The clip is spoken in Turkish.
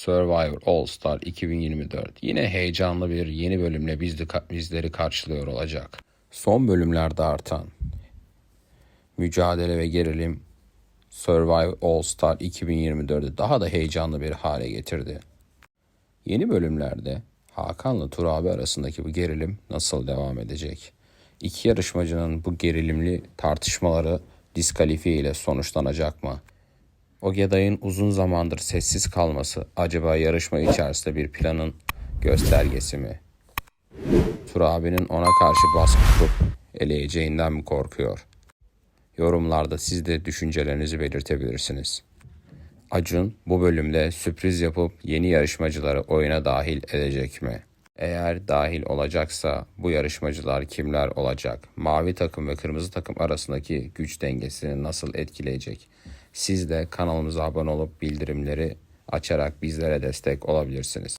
Survivor All Star 2024 yine heyecanlı bir yeni bölümle bizleri karşılıyor olacak. Son bölümlerde artan mücadele ve gerilim Survivor All Star 2024'ü daha da heyecanlı bir hale getirdi. Yeni bölümlerde Hakan'la Tur abi arasındaki bu gerilim nasıl devam edecek? İki yarışmacının bu gerilimli tartışmaları diskalifiye ile sonuçlanacak mı? Ogeday'ın uzun zamandır sessiz kalması acaba yarışma içerisinde bir planın göstergesi mi? Tur abinin ona karşı baskı kurup eleyeceğinden mi korkuyor? Yorumlarda siz de düşüncelerinizi belirtebilirsiniz. Acun bu bölümde sürpriz yapıp yeni yarışmacıları oyuna dahil edecek mi? Eğer dahil olacaksa bu yarışmacılar kimler olacak? Mavi takım ve kırmızı takım arasındaki güç dengesini nasıl etkileyecek? Siz de kanalımıza abone olup bildirimleri açarak bizlere destek olabilirsiniz.